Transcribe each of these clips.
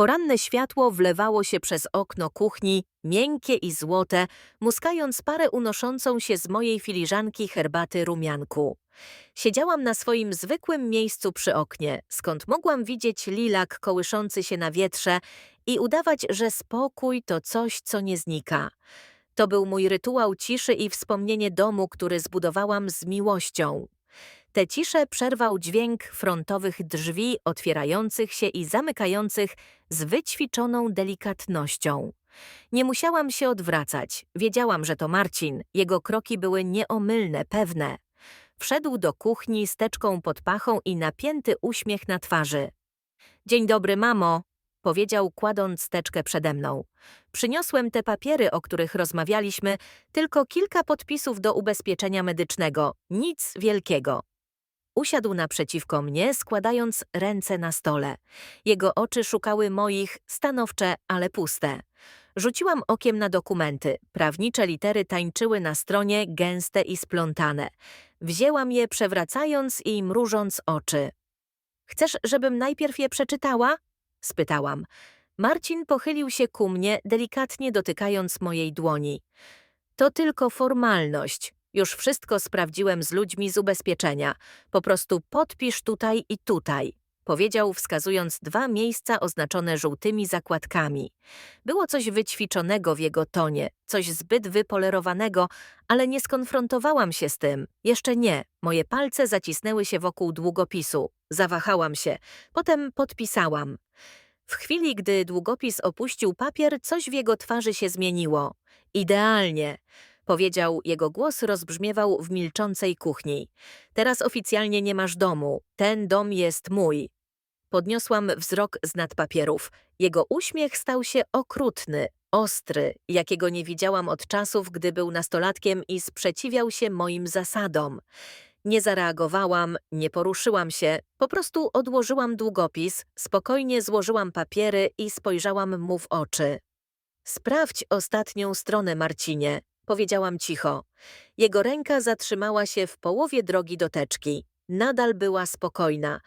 Poranne światło wlewało się przez okno kuchni, miękkie i złote, muskając parę unoszącą się z mojej filiżanki herbaty rumianku. Siedziałam na swoim zwykłym miejscu przy oknie, skąd mogłam widzieć lilak kołyszący się na wietrze i udawać, że spokój to coś, co nie znika. To był mój rytuał ciszy i wspomnienie domu, który zbudowałam z miłością. Tę ciszę przerwał dźwięk frontowych drzwi otwierających się i zamykających z wyćwiczoną delikatnością. Nie musiałam się odwracać. Wiedziałam, że to Marcin. Jego kroki były nieomylne, pewne. Wszedł do kuchni z teczką pod pachą i napięty uśmiech na twarzy. Dzień dobry, mamo, powiedział, kładąc teczkę przede mną. Przyniosłem te papiery, o których rozmawialiśmy, tylko kilka podpisów do ubezpieczenia medycznego. Nic wielkiego. Usiadł naprzeciwko mnie, składając ręce na stole. Jego oczy szukały moich, stanowcze, ale puste. Rzuciłam okiem na dokumenty. Prawnicze litery tańczyły na stronie, gęste i splątane. Wzięłam je, przewracając i mrużąc oczy. Chcesz, żebym najpierw je przeczytała? spytałam. Marcin pochylił się ku mnie, delikatnie dotykając mojej dłoni. To tylko formalność. Już wszystko sprawdziłem z ludźmi z ubezpieczenia. Po prostu podpisz tutaj i tutaj, powiedział, wskazując dwa miejsca oznaczone żółtymi zakładkami. Było coś wyćwiczonego w jego tonie, coś zbyt wypolerowanego, ale nie skonfrontowałam się z tym. Jeszcze nie. Moje palce zacisnęły się wokół długopisu. Zawahałam się. Potem podpisałam. W chwili, gdy długopis opuścił papier, coś w jego twarzy się zmieniło. Idealnie. Powiedział, jego głos rozbrzmiewał w milczącej kuchni. Teraz oficjalnie nie masz domu. Ten dom jest mój. Podniosłam wzrok z nad papierów. Jego uśmiech stał się okrutny, ostry, jakiego nie widziałam od czasów, gdy był nastolatkiem i sprzeciwiał się moim zasadom. Nie zareagowałam, nie poruszyłam się, po prostu odłożyłam długopis, spokojnie złożyłam papiery i spojrzałam mu w oczy. Sprawdź ostatnią stronę, Marcinie, powiedziałam cicho. Jego ręka zatrzymała się w połowie drogi do teczki. Nadal była spokojna.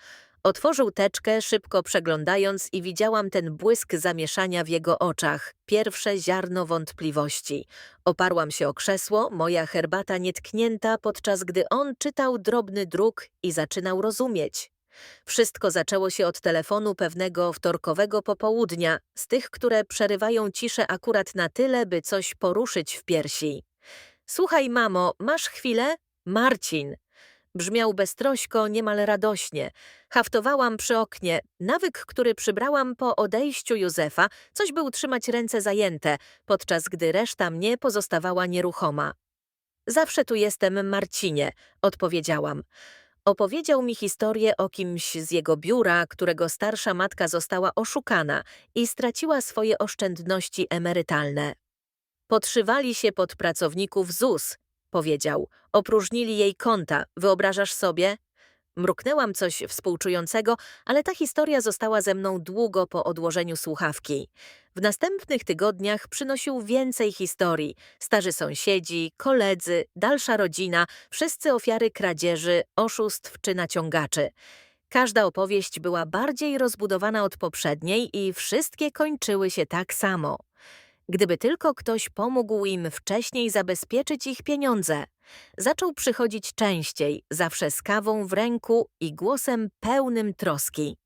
Otworzył teczkę, szybko przeglądając i widziałam ten błysk zamieszania w jego oczach, pierwsze ziarno wątpliwości. Oparłam się o krzesło, moja herbata nietknięta, podczas gdy on czytał drobny druk i zaczynał rozumieć. Wszystko zaczęło się od telefonu pewnego wtorkowego popołudnia, z tych, które przerywają ciszę akurat na tyle, by coś poruszyć w piersi. Słuchaj, mamo, masz chwilę? Marcin. Brzmiał beztrośko, niemal radośnie. Haftowałam przy oknie. Nawyk, który przybrałam po odejściu Józefa, coś był trzymać ręce zajęte, podczas gdy reszta mnie pozostawała nieruchoma. Zawsze tu jestem, Marcinie, odpowiedziałam. Opowiedział mi historię o kimś z jego biura, którego starsza matka została oszukana i straciła swoje oszczędności emerytalne. Podszywali się pod pracowników ZUS, powiedział. Opróżnili jej konta, wyobrażasz sobie? Mruknęłam coś współczującego, ale ta historia została ze mną długo po odłożeniu słuchawki. W następnych tygodniach przynosił więcej historii. Starzy sąsiedzi, koledzy, dalsza rodzina, wszyscy ofiary kradzieży, oszustw czy naciągaczy. Każda opowieść była bardziej rozbudowana od poprzedniej i wszystkie kończyły się tak samo. Gdyby tylko ktoś pomógł im wcześniej zabezpieczyć ich pieniądze. Zaczął przychodzić częściej, zawsze z kawą w ręku i głosem pełnym troski.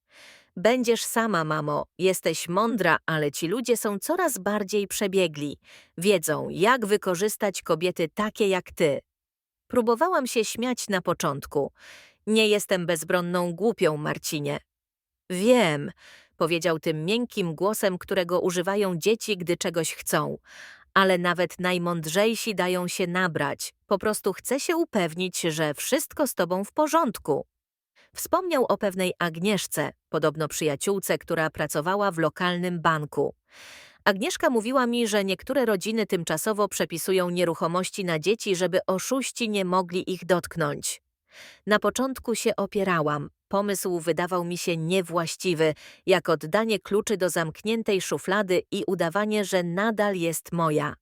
Będziesz sama, mamo, jesteś mądra, ale ci ludzie są coraz bardziej przebiegli. Wiedzą, jak wykorzystać kobiety takie jak ty. Próbowałam się śmiać na początku. Nie jestem bezbronną głupią, Marcinie. Wiem, powiedział tym miękkim głosem, którego używają dzieci, gdy czegoś chcą. Ale nawet najmądrzejsi dają się nabrać. Po prostu chcę się upewnić, że wszystko z tobą w porządku. Wspomniał o pewnej Agnieszce, podobno przyjaciółce, która pracowała w lokalnym banku. Agnieszka mówiła mi, że niektóre rodziny tymczasowo przepisują nieruchomości na dzieci, żeby oszuści nie mogli ich dotknąć. Na początku się opierałam. Pomysł wydawał mi się niewłaściwy, jak oddanie kluczy do zamkniętej szuflady i udawanie, że nadal jest moja.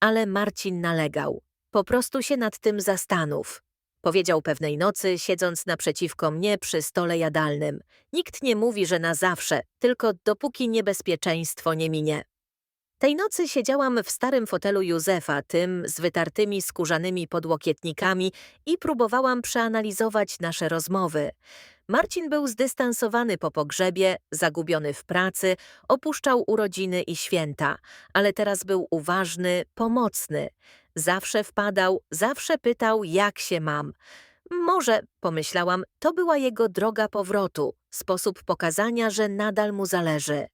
Ale Marcin nalegał. Po prostu się nad tym zastanów. Powiedział pewnej nocy, siedząc naprzeciwko mnie przy stole jadalnym. Nikt nie mówi, że na zawsze, tylko dopóki niebezpieczeństwo nie minie. Tej nocy siedziałam w starym fotelu Józefa, tym z wytartymi skórzanymi podłokietnikami i próbowałam przeanalizować nasze rozmowy. Marcin był zdystansowany po pogrzebie, zagubiony w pracy, opuszczał urodziny i święta, ale teraz był uważny, pomocny. Zawsze wpadał, zawsze pytał, jak się mam. Może, pomyślałam, to była jego droga powrotu, sposób pokazania, że nadal mu zależy.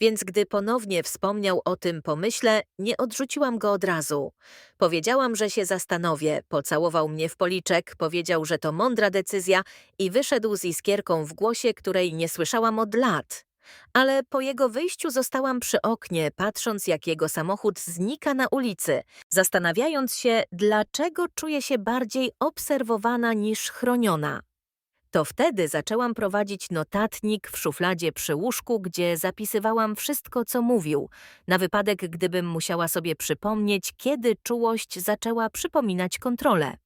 Więc gdy ponownie wspomniał o tym pomyśle, nie odrzuciłam go od razu. Powiedziałam, że się zastanowię, pocałował mnie w policzek, powiedział, że to mądra decyzja i wyszedł z iskierką w głosie, której nie słyszałam od lat. Ale po jego wyjściu zostałam przy oknie, patrząc jak jego samochód znika na ulicy, zastanawiając się, dlaczego czuję się bardziej obserwowana niż chroniona. To wtedy zaczęłam prowadzić notatnik w szufladzie przy łóżku, gdzie zapisywałam wszystko, co mówił, na wypadek, gdybym musiała sobie przypomnieć, kiedy czułość zaczęła przypominać kontrolę.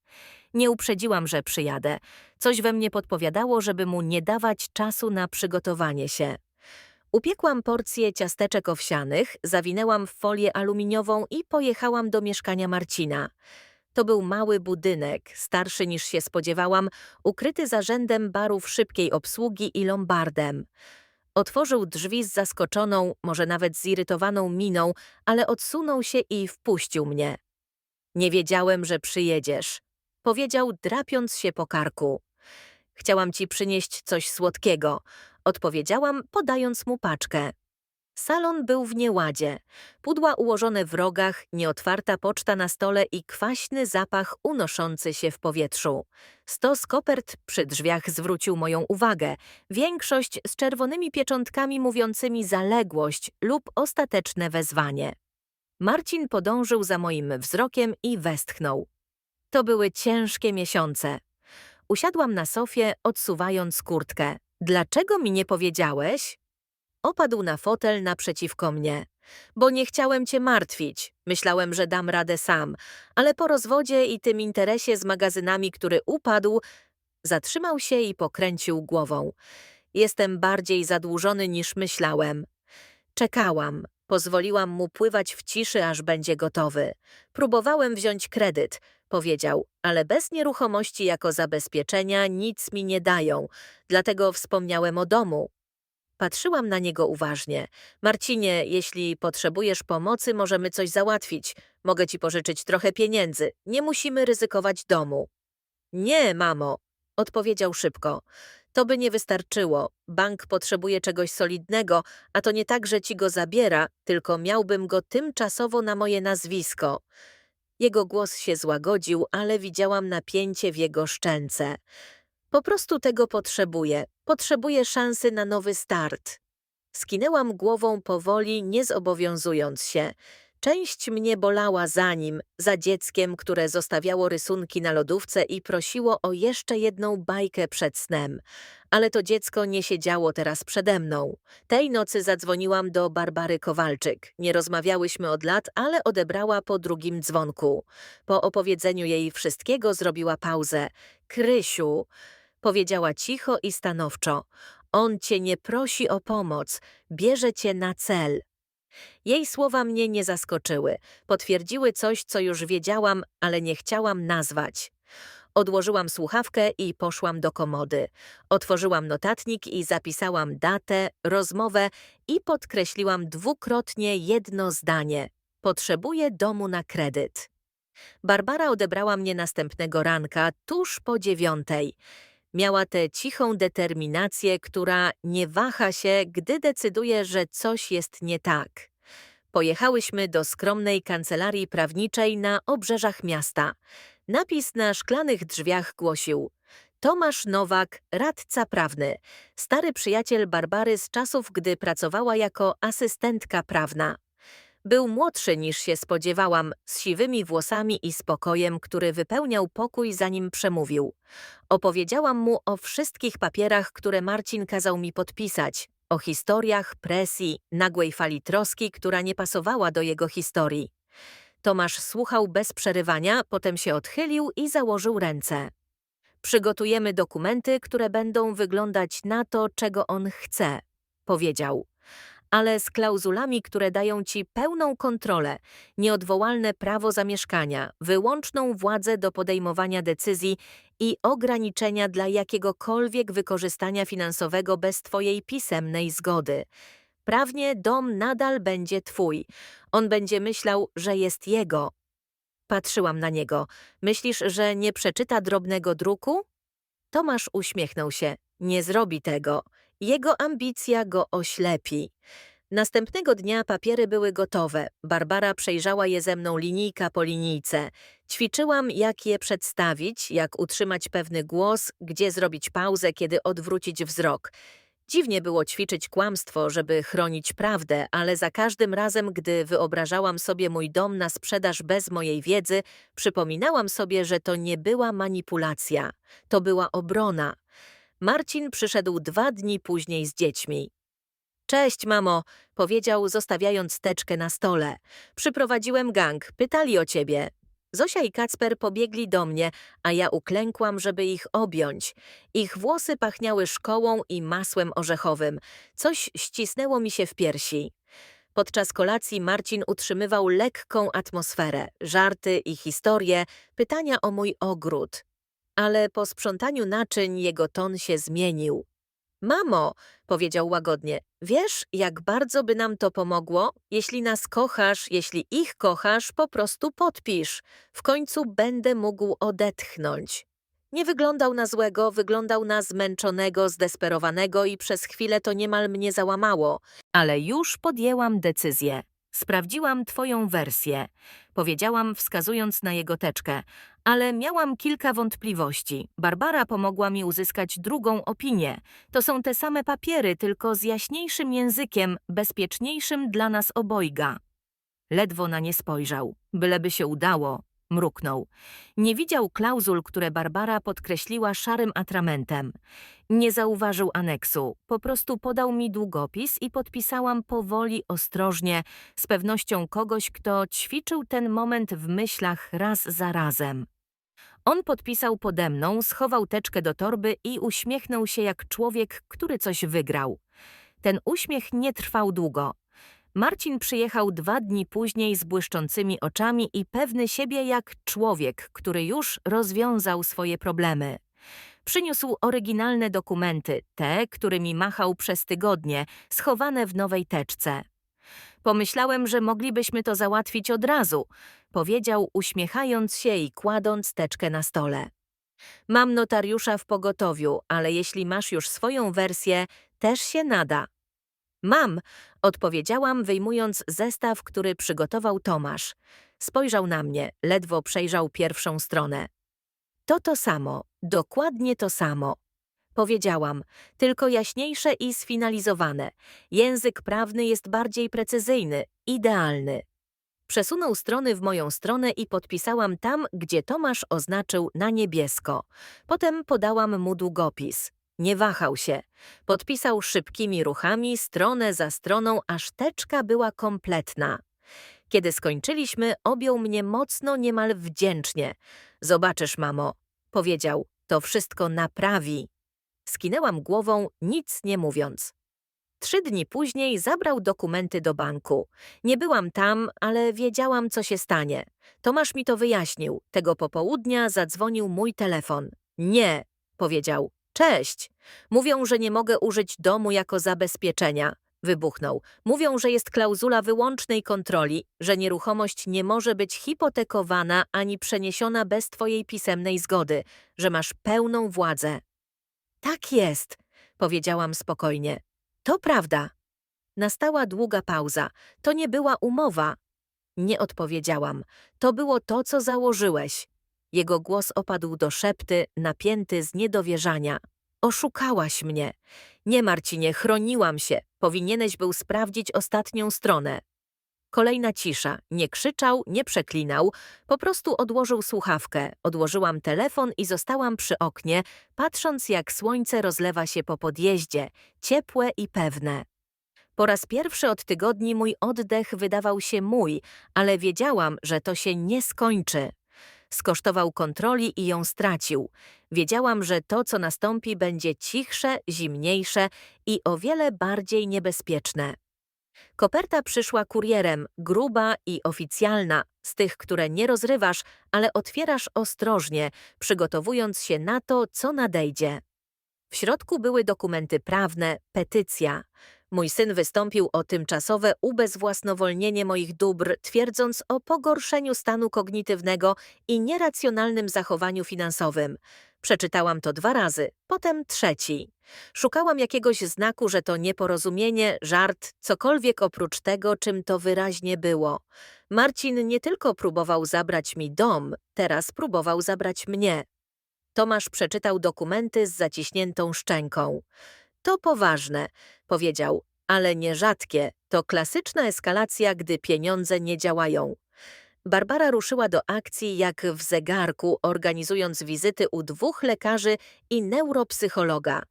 Nie uprzedziłam, że przyjadę. Coś we mnie podpowiadało, żeby mu nie dawać czasu na przygotowanie się. Upiekłam porcję ciasteczek owsianych, zawinęłam w folię aluminiową i pojechałam do mieszkania Marcina. To był mały budynek, starszy niż się spodziewałam, ukryty za rzędem barów szybkiej obsługi i lombardem. Otworzył drzwi z zaskoczoną, może nawet zirytowaną miną, ale odsunął się i wpuścił mnie. Nie wiedziałem, że przyjedziesz, powiedział, drapiąc się po karku. Chciałam ci przynieść coś słodkiego, odpowiedziałam, podając mu paczkę. Salon był w nieładzie. Pudła ułożone w rogach, nieotwarta poczta na stole i kwaśny zapach unoszący się w powietrzu. Stos kopert przy drzwiach zwrócił moją uwagę. Większość z czerwonymi pieczątkami mówiącymi zaległość lub ostateczne wezwanie. Marcin podążył za moim wzrokiem i westchnął. To były ciężkie miesiące. Usiadłam na sofie, odsuwając kurtkę. Dlaczego mi nie powiedziałeś? Opadł na fotel naprzeciwko mnie. Bo nie chciałem cię martwić. Myślałem, że dam radę sam. Ale po rozwodzie i tym interesie z magazynami, który upadł, zatrzymał się i pokręcił głową. Jestem bardziej zadłużony niż myślałem. Czekałam. Pozwoliłam mu pływać w ciszy, aż będzie gotowy. Próbowałem wziąć kredyt, powiedział, ale bez nieruchomości jako zabezpieczenia nic mi nie dają, dlatego wspomniałem o domu. Patrzyłam na niego uważnie. Marcinie, jeśli potrzebujesz pomocy, możemy coś załatwić. Mogę ci pożyczyć trochę pieniędzy. Nie musimy ryzykować domu. Nie, mamo, odpowiedział szybko. To by nie wystarczyło. Bank potrzebuje czegoś solidnego, a to nie tak, że ci go zabiera, tylko miałbym go tymczasowo na moje nazwisko. Jego głos się złagodził, ale widziałam napięcie w jego szczęce. Po prostu tego potrzebuję. Potrzebuję szansy na nowy start. Skinęłam głową powoli, nie zobowiązując się. Część mnie bolała za nim, za dzieckiem, które zostawiało rysunki na lodówce i prosiło o jeszcze jedną bajkę przed snem. Ale to dziecko nie siedziało teraz przede mną. Tej nocy zadzwoniłam do Barbary Kowalczyk. Nie rozmawiałyśmy od lat, ale odebrała po drugim dzwonku. Po opowiedzeniu jej wszystkiego zrobiła pauzę. Krysiu, powiedziała cicho i stanowczo. On cię nie prosi o pomoc, bierze cię na cel. Jej słowa mnie nie zaskoczyły. Potwierdziły coś, co już wiedziałam, ale nie chciałam nazwać. Odłożyłam słuchawkę i poszłam do komody. Otworzyłam notatnik i zapisałam datę, rozmowę i podkreśliłam dwukrotnie jedno zdanie. Potrzebuję domu na kredyt. Barbara odebrała mnie następnego ranka, tuż po dziewiątej. Miała tę cichą determinację, która nie waha się, gdy decyduje, że coś jest nie tak. Pojechałyśmy do skromnej kancelarii prawniczej na obrzeżach miasta. Napis na szklanych drzwiach głosił Tomasz Nowak, radca prawny, stary przyjaciel Barbary z czasów, gdy pracowała jako asystentka prawna. Był młodszy niż się spodziewałam, z siwymi włosami i spokojem, który wypełniał pokój, zanim przemówił. Opowiedziałam mu o wszystkich papierach, które Marcin kazał mi podpisać, o historiach, presji, nagłej fali troski, która nie pasowała do jego historii. Tomasz słuchał bez przerywania, potem się odchylił i założył ręce. Przygotujemy dokumenty, które będą wyglądać na to, czego on chce, powiedział. Ale z klauzulami, które dają ci pełną kontrolę, nieodwołalne prawo zamieszkania, wyłączną władzę do podejmowania decyzji i ograniczenia dla jakiegokolwiek wykorzystania finansowego bez twojej pisemnej zgody. Prawnie dom nadal będzie twój. On będzie myślał, że jest jego. Patrzyłam na niego. Myślisz, że nie przeczyta drobnego druku? Tomasz uśmiechnął się. Nie zrobi tego. Jego ambicja go oślepi. Następnego dnia papiery były gotowe. Barbara przejrzała je ze mną linijka po linijce. Ćwiczyłam, jak je przedstawić, jak utrzymać pewny głos, gdzie zrobić pauzę, kiedy odwrócić wzrok. Dziwnie było ćwiczyć kłamstwo, żeby chronić prawdę, ale za każdym razem, gdy wyobrażałam sobie mój dom na sprzedaż bez mojej wiedzy, przypominałam sobie, że to nie była manipulacja, to była obrona. Marcin przyszedł dwa dni później z dziećmi. Cześć, mamo, powiedział, zostawiając teczkę na stole. Przyprowadziłem gang, pytali o ciebie. Zosia i Kacper pobiegli do mnie, a ja uklękłam, żeby ich objąć. Ich włosy pachniały szkołą i masłem orzechowym. Coś ścisnęło mi się w piersi. Podczas kolacji Marcin utrzymywał lekką atmosferę, żarty i historie, pytania o mój ogród. Ale po sprzątaniu naczyń jego ton się zmienił. Mamo, powiedział łagodnie, wiesz, jak bardzo by nam to pomogło? Jeśli nas kochasz, jeśli ich kochasz, po prostu podpisz. W końcu będę mógł odetchnąć. Nie wyglądał na złego, wyglądał na zmęczonego, zdesperowanego i przez chwilę to niemal mnie załamało. Ale już podjęłam decyzję. Sprawdziłam twoją wersję, powiedziałam, wskazując na jego teczkę, ale miałam kilka wątpliwości. Barbara pomogła mi uzyskać drugą opinię. To są te same papiery, tylko z jaśniejszym językiem, bezpieczniejszym dla nas obojga. Ledwo na nie spojrzał. Byleby się udało, mruknął. Nie widział klauzul, które Barbara podkreśliła szarym atramentem. Nie zauważył aneksu, po prostu podał mi długopis i podpisałam powoli, ostrożnie, z pewnością kogoś, kto ćwiczył ten moment w myślach raz za razem. On podpisał pode mną, schował teczkę do torby i uśmiechnął się jak człowiek, który coś wygrał. Ten uśmiech nie trwał długo. Marcin przyjechał dwa dni później z błyszczącymi oczami i pewny siebie jak człowiek, który już rozwiązał swoje problemy. Przyniósł oryginalne dokumenty, te, którymi machał przez tygodnie, schowane w nowej teczce. Pomyślałem, że moglibyśmy to załatwić od razu, powiedział, uśmiechając się i kładąc teczkę na stole. Mam notariusza w pogotowiu, ale jeśli masz już swoją wersję, też się nada. Mam, odpowiedziałam, wyjmując zestaw, który przygotował Tomasz. Spojrzał na mnie, ledwo przejrzał pierwszą stronę. To to samo, dokładnie to samo. Powiedziałam, tylko jaśniejsze i sfinalizowane. Język prawny jest bardziej precyzyjny, idealny. Przesunął strony w moją stronę i podpisałam tam, gdzie Tomasz oznaczył na niebiesko. Potem podałam mu długopis. Nie wahał się. Podpisał szybkimi ruchami, stronę za stroną, aż teczka była kompletna. Kiedy skończyliśmy, objął mnie mocno, niemal wdzięcznie. Zobaczysz, mamo, powiedział, to wszystko naprawi. Skinęłam głową, nic nie mówiąc. Trzy dni później zabrał dokumenty do banku. Nie byłam tam, ale wiedziałam, co się stanie. Tomasz mi to wyjaśnił. Tego popołudnia zadzwonił mój telefon. Nie, powiedział. Cześć. Mówią, że nie mogę użyć domu jako zabezpieczenia. Wybuchnął. Mówią, że jest klauzula wyłącznej kontroli, że nieruchomość nie może być hipotekowana ani przeniesiona bez twojej pisemnej zgody, że masz pełną władzę. Tak jest, powiedziałam spokojnie. To prawda. Nastała długa pauza. To nie była umowa. Nie odpowiedziałam. To było to, co założyłeś. Jego głos opadł do szepty, napięty z niedowierzania. Oszukałaś mnie. Nie, Marcinie, chroniłam się. Powinieneś był sprawdzić ostatnią stronę. Kolejna cisza. Nie krzyczał, nie przeklinał, po prostu odłożył słuchawkę. Odłożyłam telefon i zostałam przy oknie, patrząc jak słońce rozlewa się po podjeździe, ciepłe i pewne. Po raz pierwszy od tygodni mój oddech wydawał się mój, ale wiedziałam, że to się nie skończy. Skosztował kontroli i ją stracił. Wiedziałam, że to, co nastąpi, będzie cichsze, zimniejsze i o wiele bardziej niebezpieczne. Koperta przyszła kurierem, gruba i oficjalna, z tych, które nie rozrywasz, ale otwierasz ostrożnie, przygotowując się na to, co nadejdzie. W środku były dokumenty prawne, petycja. Mój syn wystąpił o tymczasowe ubezwłasnowolnienie moich dóbr, twierdząc o pogorszeniu stanu kognitywnego i nieracjonalnym zachowaniu finansowym. Przeczytałam to dwa razy, potem trzeci. Szukałam jakiegoś znaku, że to nieporozumienie, żart, cokolwiek oprócz tego, czym to wyraźnie było. Marcin nie tylko próbował zabrać mi dom, teraz próbował zabrać mnie. Tomasz przeczytał dokumenty z zaciśniętą szczęką. To poważne, powiedział, ale nierzadkie. To klasyczna eskalacja, gdy pieniądze nie działają. Barbara ruszyła do akcji jak w zegarku, organizując wizyty u dwóch lekarzy i neuropsychologa.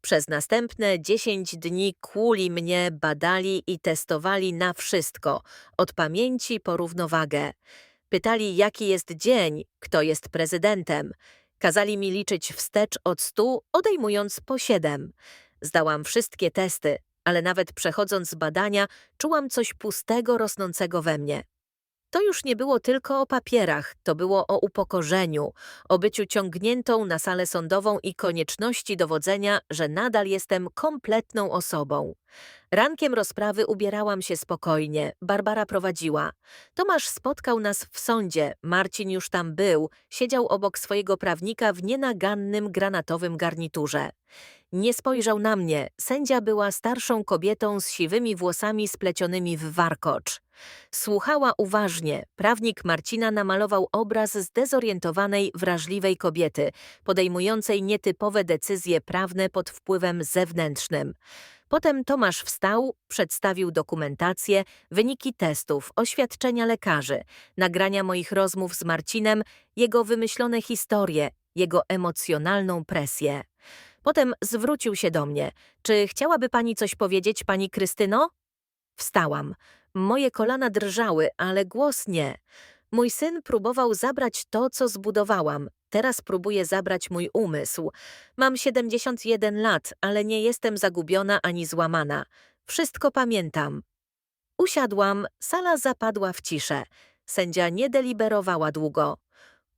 Przez następne 10 dni kłuli mnie, badali i testowali na wszystko, od pamięci po równowagę. Pytali, jaki jest dzień, kto jest prezydentem. Kazali mi liczyć wstecz od stu, odejmując po siedem. Zdałam wszystkie testy, ale nawet przechodząc badania, czułam coś pustego rosnącego we mnie. To już nie było tylko o papierach, to było o upokorzeniu, o byciu ciągniętą na salę sądową i konieczności dowodzenia, że nadal jestem kompletną osobą. Rankiem rozprawy ubierałam się spokojnie, Barbara prowadziła. Tomasz spotkał nas w sądzie, Marcin już tam był, siedział obok swojego prawnika w nienagannym granatowym garniturze. Nie spojrzał na mnie, sędzia była starszą kobietą z siwymi włosami splecionymi w warkocz. Słuchała uważnie. Prawnik Marcina namalował obraz zdezorientowanej, wrażliwej kobiety, podejmującej nietypowe decyzje prawne pod wpływem zewnętrznym. Potem Tomasz wstał, przedstawił dokumentację, wyniki testów, oświadczenia lekarzy, nagrania moich rozmów z Marcinem, jego wymyślone historie, jego emocjonalną presję. Potem zwrócił się do mnie. Czy chciałaby pani coś powiedzieć, pani Krystyno? Wstałam. Moje kolana drżały, ale głos nie. Mój syn próbował zabrać to, co zbudowałam. Teraz próbuje zabrać mój umysł. Mam 71 lat, ale nie jestem zagubiona ani złamana. Wszystko pamiętam. Usiadłam, sala zapadła w ciszę. Sędzia nie deliberowała długo.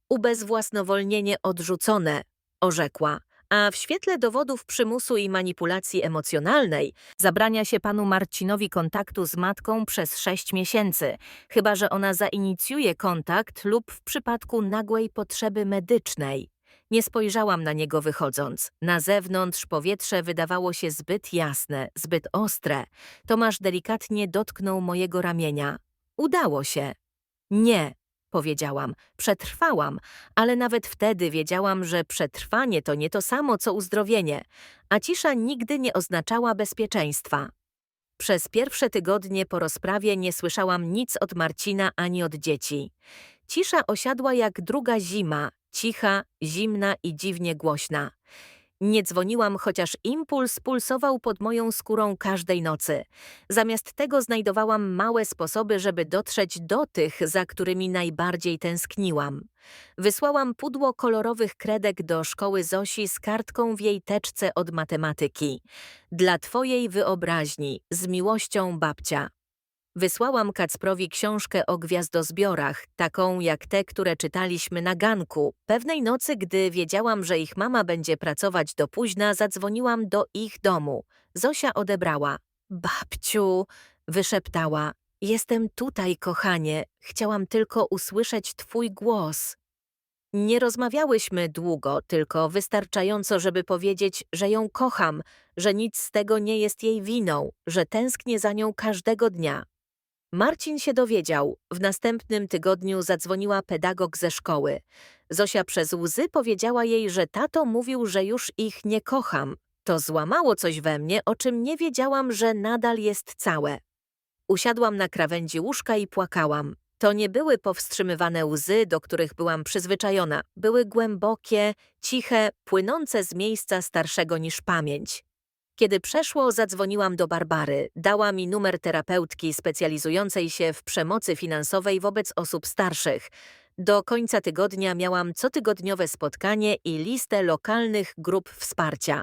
Ubezwłasnowolnienie odrzucone, orzekła a w świetle dowodów przymusu i manipulacji emocjonalnej zabrania się panu Marcinowi kontaktu z matką przez sześć miesięcy, chyba że ona zainicjuje kontakt lub w przypadku nagłej potrzeby medycznej. Nie spojrzałam na niego wychodząc. Na zewnątrz powietrze wydawało się zbyt jasne, zbyt ostre. Tomasz delikatnie dotknął mojego ramienia. Udało się. Nie, powiedziałam. Przetrwałam, ale nawet wtedy wiedziałam, że przetrwanie to nie to samo co uzdrowienie, a cisza nigdy nie oznaczała bezpieczeństwa. Przez pierwsze tygodnie po rozprawie nie słyszałam nic od Marcina ani od dzieci. Cisza osiadła jak druga zima, cicha, zimna i dziwnie głośna. Nie dzwoniłam, chociaż impuls pulsował pod moją skórą każdej nocy. Zamiast tego znajdowałam małe sposoby, żeby dotrzeć do tych, za którymi najbardziej tęskniłam. Wysłałam pudło kolorowych kredek do szkoły Zosi z kartką w jej teczce od matematyki. Dla twojej wyobraźni, z miłością babcia. Wysłałam Kacprowi książkę o gwiazdozbiorach, taką jak te, które czytaliśmy na ganku. Pewnej nocy, gdy wiedziałam, że ich mama będzie pracować do późna, zadzwoniłam do ich domu. Zosia odebrała. Babciu, wyszeptała. Jestem tutaj, kochanie. Chciałam tylko usłyszeć twój głos. Nie rozmawiałyśmy długo, tylko wystarczająco, żeby powiedzieć, że ją kocham, że nic z tego nie jest jej winą, że tęsknię za nią każdego dnia. Marcin się dowiedział. W następnym tygodniu zadzwoniła pedagog ze szkoły. Zosia przez łzy powiedziała jej, że tato mówił, że już ich nie kocham. To złamało coś we mnie, o czym nie wiedziałam, że nadal jest całe. Usiadłam na krawędzi łóżka i płakałam. To nie były powstrzymywane łzy, do których byłam przyzwyczajona. Były głębokie, ciche, płynące z miejsca starszego niż pamięć. Kiedy przeszło, zadzwoniłam do Barbary. Dała mi numer terapeutki specjalizującej się w przemocy finansowej wobec osób starszych. Do końca tygodnia miałam cotygodniowe spotkanie i listę lokalnych grup wsparcia.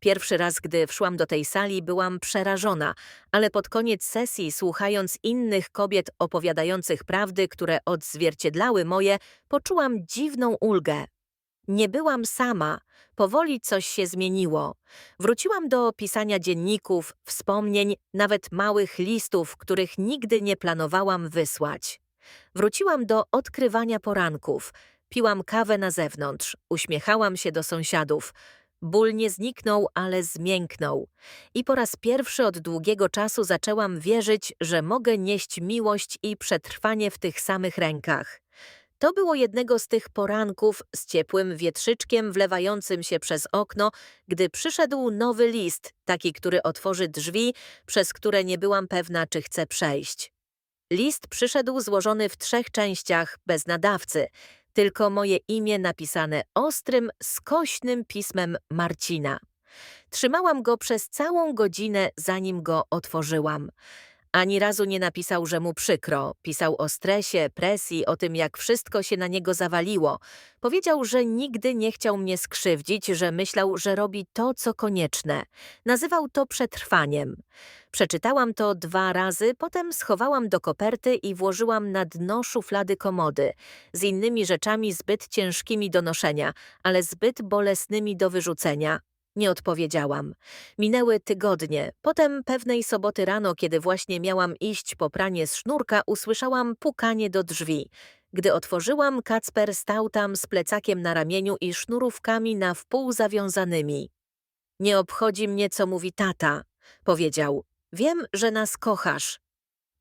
Pierwszy raz, gdy wszłam do tej sali, byłam przerażona, ale pod koniec sesji, słuchając innych kobiet opowiadających prawdy, które odzwierciedlały moje, poczułam dziwną ulgę. Nie byłam sama, powoli coś się zmieniło. Wróciłam do pisania dzienników, wspomnień, nawet małych listów, których nigdy nie planowałam wysłać. Wróciłam do odkrywania poranków. Piłam kawę na zewnątrz, uśmiechałam się do sąsiadów. Ból nie zniknął, ale zmięknął. I po raz pierwszy od długiego czasu zaczęłam wierzyć, że mogę nieść miłość i przetrwanie w tych samych rękach. To było jednego z tych poranków z ciepłym wietrzyczkiem wlewającym się przez okno, gdy przyszedł nowy list, taki, który otworzy drzwi, przez które nie byłam pewna, czy chcę przejść. List przyszedł złożony w trzech częściach, bez nadawcy, tylko moje imię napisane ostrym, skośnym pismem Marcina. Trzymałam go przez całą godzinę, zanim go otworzyłam. Ani razu nie napisał, że mu przykro. Pisał o stresie, presji, o tym, jak wszystko się na niego zawaliło. Powiedział, że nigdy nie chciał mnie skrzywdzić, że myślał, że robi to, co konieczne. Nazywał to przetrwaniem. Przeczytałam to dwa razy, potem schowałam do koperty i włożyłam na dno szuflady komody, z innymi rzeczami zbyt ciężkimi do noszenia, ale zbyt bolesnymi do wyrzucenia. Nie odpowiedziałam. Minęły tygodnie. Potem pewnej soboty rano, kiedy właśnie miałam iść po pranie z sznurka, usłyszałam pukanie do drzwi. Gdy otworzyłam, Kacper stał tam z plecakiem na ramieniu i sznurówkami na wpół zawiązanymi. Nie obchodzi mnie, co mówi tata, powiedział. Wiem, że nas kochasz.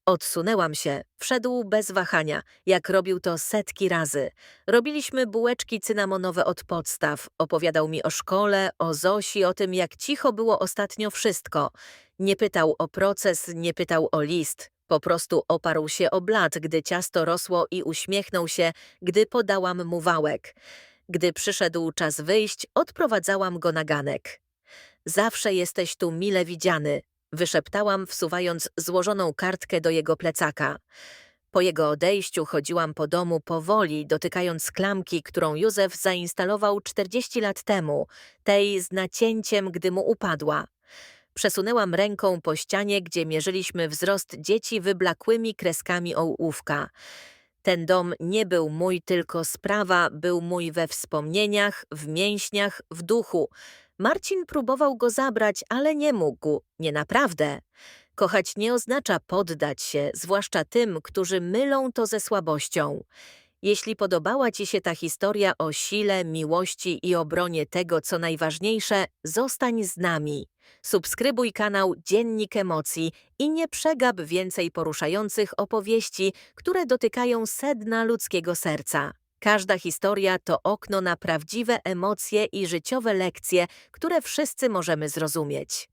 Odsunęłam się. Wszedł bez wahania, jak robił to setki razy. Robiliśmy bułeczki cynamonowe od podstaw. Opowiadał mi o szkole, o Zosi, o tym, jak cicho było ostatnio wszystko. Nie pytał o proces, nie pytał o list. Po prostu oparł się o blat, gdy ciasto rosło i uśmiechnął się, gdy podałam mu wałek. Gdy przyszedł czas wyjść, odprowadzałam go na ganek. Zawsze jesteś tu mile widziany, wyszeptałam, wsuwając złożoną kartkę do jego plecaka. Po jego odejściu chodziłam po domu powoli, dotykając klamki, którą Józef zainstalował 40 lat temu, tej z nacięciem, gdy mu upadła. Przesunęłam ręką po ścianie, gdzie mierzyliśmy wzrost dzieci wyblakłymi kreskami ołówka. Ten dom nie był mój, tylko sprawa był mój we wspomnieniach, w mięśniach, w duchu. Marcin próbował go zabrać, ale nie mógł, nie naprawdę. Kochać nie oznacza poddać się, zwłaszcza tym, którzy mylą to ze słabością. Jeśli podobała Ci się ta historia o sile, miłości i obronie tego, co najważniejsze, zostań z nami. Subskrybuj kanał Dziennik Emocji i nie przegap więcej poruszających opowieści, które dotykają sedna ludzkiego serca. Każda historia to okno na prawdziwe emocje i życiowe lekcje, które wszyscy możemy zrozumieć.